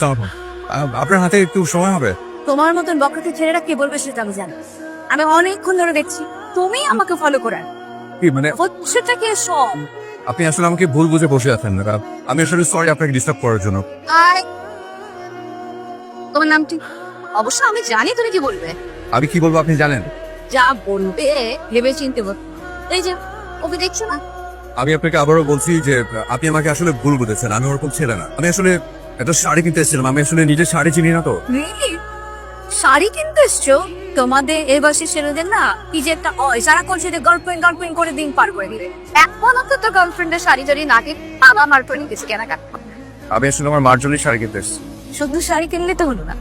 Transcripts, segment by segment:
সালাম আপনার হাতে একটু সময় হবে। তোমার মতন বক্রকে ছেলেরা কে বলবে সেটা আমি জানি। আমি অনেকক্ষণ ধরে দেখছি। তুমি আমাকে ফলো করে। কি মানে হচ্ছেটা কি সব? আপনি আসলে আমাকে ভুল বুঝে বসে আছেন না? আমি আসলে সরি আপনাকে ডিস্টার্ব করার জন্য। তোমার নামটি অবশ্য আমি জানি তুমি কি বলবে। আমি কি বলব আপনি জানেন? যা বলবে ভেবে চিনতে বল। এই যে ওকে দেখছ না? আমি আপনাকে আবারও বলছি যে আপনি আমাকে আসলে ভুল বুঝেছেন। আমি ওরকম ছেলে না। আমি আসলে একটা শাড়ি কিনতে এসেছিলাম আমি আসলে নিজের শাড়ি চিনি না তো। শাড়ি কিনতে এসছো? তোমাদের এ বয়সী ছেলেদের না কি যে একটা হয় সারাক্ষণ সেটা গার্লফ্রেন্ড গার্লফ্রেন্ড করে দিন পার করে দিবে। এখন তো তো গার্লফ্রেন্ডের শাড়ি টাড়ি না কিনে বাবা মার করে গেছে কেনাকাটা। আমি আসলে আমার মার জন্যই শাড়ি কিনতে এসেছি। শুধু শাড়ি কিনলে তো হলো না।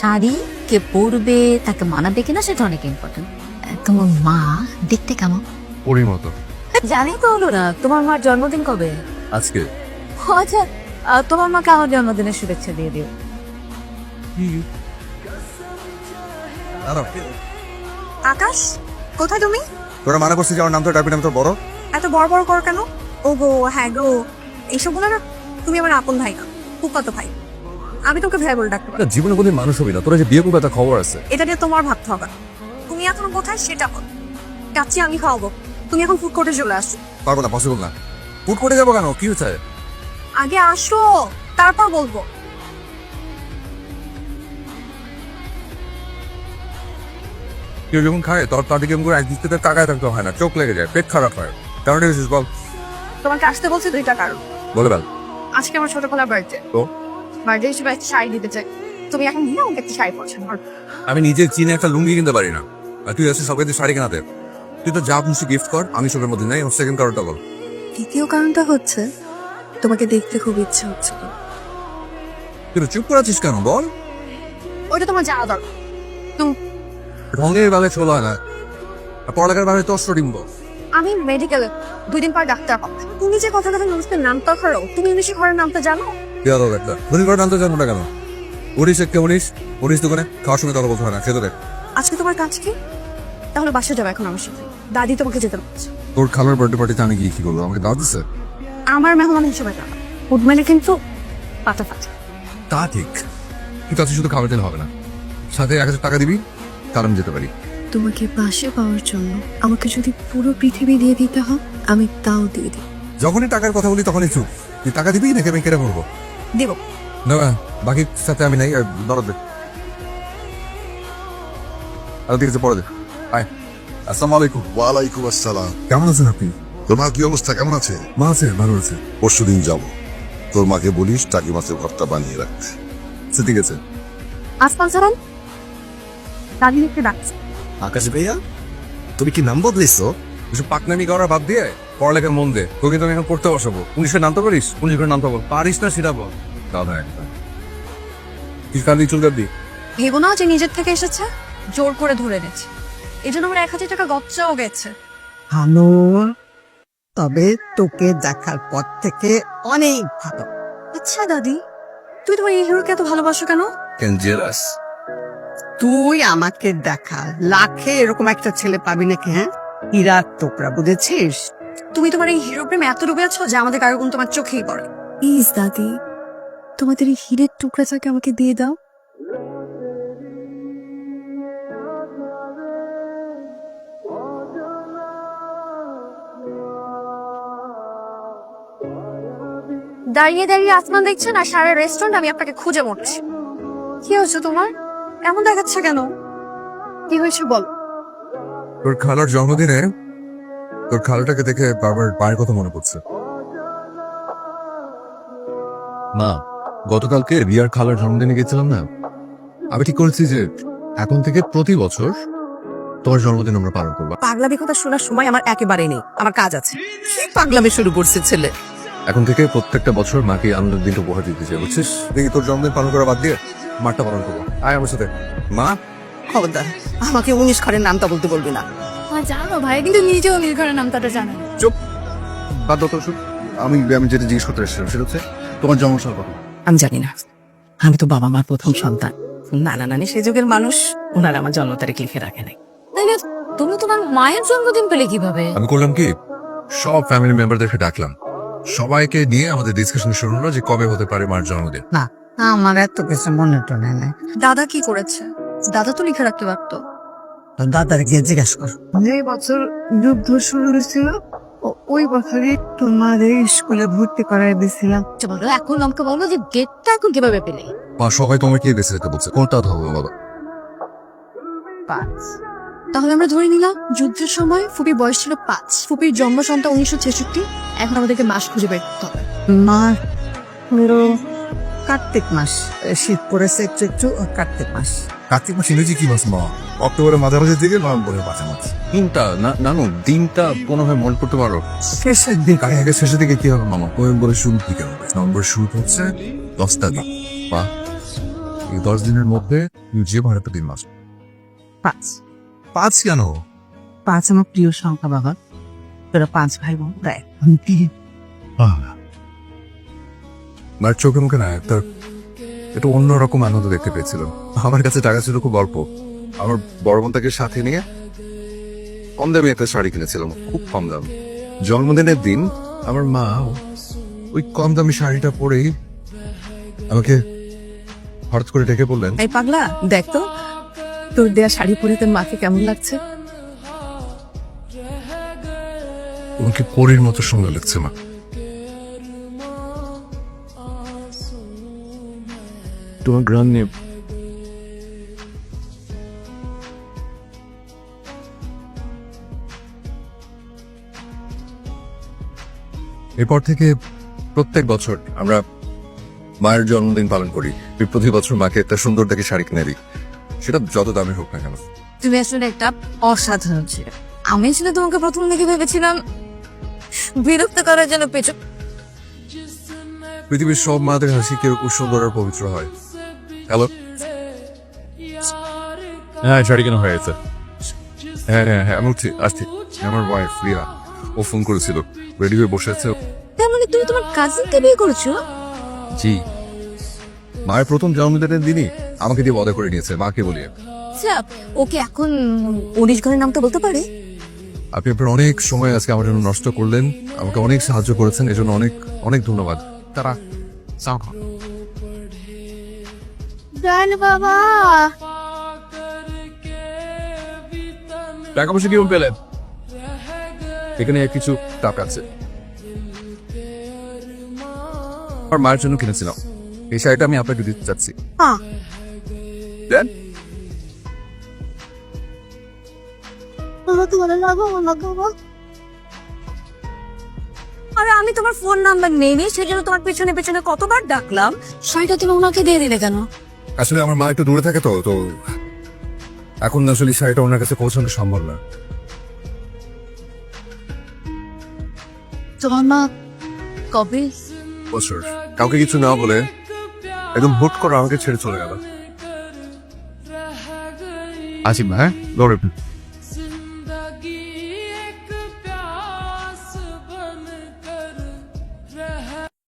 শাড়ি কে পরবে তাকে মানাবে কিনা সেটা অনেক ইম্পর্টেন্ট তোমার মা দেখতে কেমন? পরির মতো জানি তো হলো না তোমার মার জন্মদিন কবে? আজকে। আচ্ছা তোমার মাকে আমার জন্মদিনের শুভেচ্ছা দিয়ে দিও। দাঁড়াও। আকাশ কোথায় তুমি? তোরা মানা করছিস আমার নাম তো ডাকবি নাম তো বড়? এত বড় বড় কর কেন? ও গো হ্যাঁ গো এইসব বলে না তুমি আমার আপন ভাই না ফুপাতো ভাই। আমি তোকে ভাই বলে ডাকতে পারি জীবনে কোনদিন মানুষ হবি না। তোরা যে বিয়ে করবে তা খবর আছে। এটা নিয়ে তোমার ভাবতে হবে। তুমি এখন কোথায় সেটা বল। যাচ্ছি আমি খাওয়াবো। তুমি এখন ফুড কোর্টে চলে আসো। পারব না পসিবল না। ফুড কোর্টে যাব কেন? কি হচ্ছে আগে আসো তারপর বলব। কেউ যখন খায় তোর তার দিকে করে একদিক থেকে তাকায় থাকতে হয় না চোখ লেগে যায় পেট খারাপ হয়। কারণ এসেছিস বল। তোমাকে আসতে বলছি দুইটা কারণ। বলে বেল আজকে আমার ছোটবেলার বার্থডে। তো বার্থডে হিসেবে একটা শাড়ি দিতে চাই। তুমি এখন নিয়ে আমাকে একটা শাড়ি পছন্দ করো। আমি নিজে চিনে একটা লুঙ্গি কিনতে পারি না। আর তুই আসছিস সবাই শাড়ি কেনাতে। তুই তো যা খুশি গিফট কর আমি সবের মধ্যে নাই সেকেন্ড কারণটা বল। দ্বিতীয় কারণটা হচ্ছে তোমাকে দেখতে খুব ইচ্ছে হচ্ছে তুই তো চুপ করে আছিস কেন বল। ওইটা তোমার যাওয়া দরকার। রঙের বেলা চলো হয় না। আর পড়ালেখার বেলায় তো বল আমি মেডিকেলে দুই দিন পর ডাক্তার পাবো তুমি যে কথা কথা মানুষের নামটা করো তুমি ইংলিশে ঘরের নামটা জানো? আলো একটা? ধনী করে নামতে জানো না কেন? উনিশ এক উনিশ উনিশ দোকানে খাওয়ার সময় কথা বলতে হয় না তো দেখ। আজকে তোমার কাজ কি? তাহলে বাসা যাবে এখন আমার সাথে। দাদি তোমাকে যেতে বলছে। তোর খালার বার্থডে পার্টিতে আমি গিয়ে কি করব? আমাকে দাওয়াত দিচ্ছে আমার মেহমান হিসেবে যাবে উঠমানে কিন্তু পাতা পাতা তা ঠিক। কিন্তু আজকে শুধু খাবার দিলে হবে না। সাথে এক হাজার টাকা দিবি তার আমি যেতে পারি। তোমাকে পাশে পাওয়ার জন্য আমাকে যদি পুরো পৃথিবী দিয়ে দিতে হয় আমি তাও দিয়ে দিই। যখনই টাকার কথা বলি তখনই চুপ। তুই টাকা দিবি নাকি আমি কেটে পড়ব দিব। না বাকি সাথে আমি নাই দরদ দে আর ঠিক আছে পরে দে আয়। আসসালামু আলাইকুম। ওয়ালাইকুম আসসালাম। কেমন আছেন আপনি? তোমার কি অবস্থা? কেমন আছে? মা আছে ভালো আছে। পরশু দিন যাব। তোর মাকে বলিস টাকি মাছের ভর্তা বানিয়ে রাখতে। আচ্ছা ঠিক আছে আসমান সালাম দাদি একটু ডাকছে? আকাশ ভাইয়া তুমি কি নাম বদলেছো কিছু পাকনামি করার বাদ দিয়ে পড়ালেখার মন দে। তোকে তো আমি এখন পড়তে বসাবো। পুলিশের নাম তো পারিস? পুলিশের নাম তো বল। পারিস না সেটা বল। দাদা একটা কিছু কালি চুল কাটবি ভেবো না যে নিজের থেকে এসেছে জোর করে ধরে এনেছে। এই জন্য আমার এক হাজার টাকা গচ্চাও গেছে। ভালো তবে তোকে দেখার পর থেকে অনেক ভালো। আচ্ছা দাদি। তুই তোমার এই হিরোকে এত ভালোবাসো কেন? ক্যান তুই আমাকে দেখা লাখে এরকম একটা ছেলে পাবি নাকি হ্যাঁ? হীরার টুকরা বুঝেছিস? তুমি তোমার এই হিরো প্রেমে এত ডুবে আছো যে আমাদের কারও গুণ তোমার চোখেই পড়ে। প্লিজ দাদি তোমাদের এই হীরের টুকরাটাকে আমাকে দিয়ে দাও। দাঁড়িয়ে দাঁড়িয়ে আসমান দেখছেন আর সারা রেস্টুরেন্ট আমি আপনাকে খুঁজে মরছি। কি হয়েছে তোমার? এমন দেখাচ্ছে কেন? কি হয়েছে বল। তোর খালার জন্মদিনে তোর খালাটাকে দেখে বাবার মায়ের কথা মনে পড়ছে। মা গতকালকে রিয়ার খালার জন্মদিনে গেছিলাম না? আমি ঠিক করেছি যে এখন থেকে প্রতি বছর তোমার জন্মদিন আমরা পালন করব। পাগলামি কথা শোনার সময় আমার একেবারে নেই আমার কাজ আছে। কি পাগলামি শুরু করছে ছেলে? এখন থেকে প্রত্যেকটা বছর মাকে আনন্দের দিনটা উপহার দিতে চাই বুঝছিস? দেখি তোর জন্মদিন পালন করা বাদ দিয়ে মাঠটা পালন করব। আয় আমার সাথে। মা? খবরদার আমাকে উনিশ ঘরের নামটা বলতে বলবি না। জানো ভাই কিন্তু নিজেও নীলঘরের নামটা জানে চুপ। বাদ দাও তো আমি আমি যেটা জিজ্ঞেস করতে এসেছিলাম সেটা হচ্ছে তোমার জন্মসাল কত আমি জানি না। আমি তো বাবা মার প্রথম সন্তান। নানা নানি সে যুগের মানুষ ওনারা আমার জন্ম তারিখ লিখে রাখে নাই। তাইলে তুমি তোমার মায়ের জন্মদিন পেলে কীভাবে? আমি করলাম কি? সব ফ্যামিলি মেম্বারদেরকে ডাকলাম। সবাইকে নিয়ে আমাদের ডিসকাশন শুরু হলো যে কবে হতে পারে মার জন্মদিন। না আমার এত কিছু মনে টনে নেই। দাদা কি করেছে? দাদা তো লিখে রাখতে পারতো। দাদার গিয়ে জিজ্ঞেস কর। যে বছর যুদ্ধ শুরু হয়েছিল ওই বছরই তোমার এই স্কুলে ভর্তি করাই দিয়েছিলাম। আচ্ছা বলো এখন আমাকে বলো যে গেটটা এখন কীভাবে পেলে? মা সবাই তোমাকে কে বেছে যেতে বলছে? কোনটা ধরবো বলো? পাঁচ। তাহলে আমরা ধরে নিলাম যুদ্ধের সময় ফুপির বয়স ছিল পাঁচ। ফুপির জন্ম সন্তান উনিশশো ছেষট্টি এখন আমাদেরকে মাস খুঁজে বের করতে হবে। মা হলো কার্তিক মাস শীত পড়েছে একটু একটু কার্তিক মাস। কার্তিক মাস ইংরেজি কি মাস মা? অক্টোবরের মাঝামাঝি থেকে নভেম্বরের মাঝামাঝি দিনটা না নানু দিনটা কোনোভাবে মনে করতে পারো? শেষের দিক আগে আগে শেষের দিকে কি হবে মামা? নভেম্বরের শুরুর দিকে হবে। নভেম্বরের শুরু হচ্ছে দশ তারিখ মা এই দশ দিনের মধ্যে যে ভাড়াটা দিন মাস। পাঁচ। পাঁচ কেন? পাঁচ আমার প্রিয় সংখ্যা বাবা। তোরা পাঁচ ভাই বোন দেয় মায়ের চোখে মুখে না একটা একটু অন্যরকম আনন্দ দেখতে পেয়েছিলাম। আমার কাছে টাকা ছিল খুব অল্প। আমার বড় বোন তাকে সাথে নিয়ে কম দামে একটা শাড়ি কিনেছিলাম খুব কম দাম। জন্মদিনের দিন আমার মা ওই কম দামি শাড়িটা পরেই আমাকে হঠাৎ করে ডেকে বললেন এই পাগলা দেখ তো তোর দেয়া শাড়ি পরে তোর মাকে কেমন লাগছে? তোমাকে পরীর মতো সুন্দর লাগছে মা। তোমার গ্রাম নিয়ে এরপর থেকে প্রত্যেক বছর আমরা মায়ের জন্মদিন পালন করি। প্রতি বছর মাকে একটা সুন্দর দেখে শাড়ি কিনে দিই সেটা যত দামি হোক না কেন। তুমি আসলে একটা অসাধারণ ছিল। আমি ছিল তোমাকে প্রথম দেখে ভেবেছিলাম বিরক্ত করার জন্য পেছন পৃথিবীর সব মাদের হাসি কেউ খুব করার পবিত্র হয়। হ্যালো? হ্যাঁ শাড়ি কেন হয়ে গেছে। হ্যাঁ হ্যাঁ হ্যাঁ আমি উঠছি আসছি। আমার ওয়াইফ রিয়া। ও ফোন করেছিল। রেডি হয়ে বসে আছে। তার মানে তুমি তোমার কাজিনকে বিয়ে করেছ? জি। মায়ের প্রথম জন্মদিনের দিনই আমাকে দিয়ে বদা করে নিয়েছে মাকে বলিয়ে। আচ্ছা ওকে এখন উনিশ ঘরের নামটা বলতে পারে। আপনি আপনার অনেক সময় আজকে আমার জন্য নষ্ট করলেন আমাকে অনেক সাহায্য করেছেন এজন্য অনেক অনেক ধন্যবাদ। তারা জান বাবা। টাকা পয়সা কীরকম পেলেন? এখানে কিছু টাকা আছে। আমার মায়ের জন্য কিনেছিলাম। এই শাড়িটা আমি আপনাকে দিতে চাচ্ছি। হ্যাঁ। দেন। আরে আমি তোমার ফোন নাম্বার নেই নি সেজন্য তোমার পেছনে পেছনে কতবার ডাকলাম। শাড়িটা তুমি ওনাকে দিয়ে দিলে কেন? আসলে আমার মা একটু দূরে থাকে তো তো এখন আসলে শাড়িটা ওনার কাছে পৌঁছানো সম্ভব না। তোমার মা কবে? বছর কাউকে কিছু না বলে একদম হুট করে আমাকে ছেড়ে চলে গেল। আসি হ্যাঁ দৌড়ে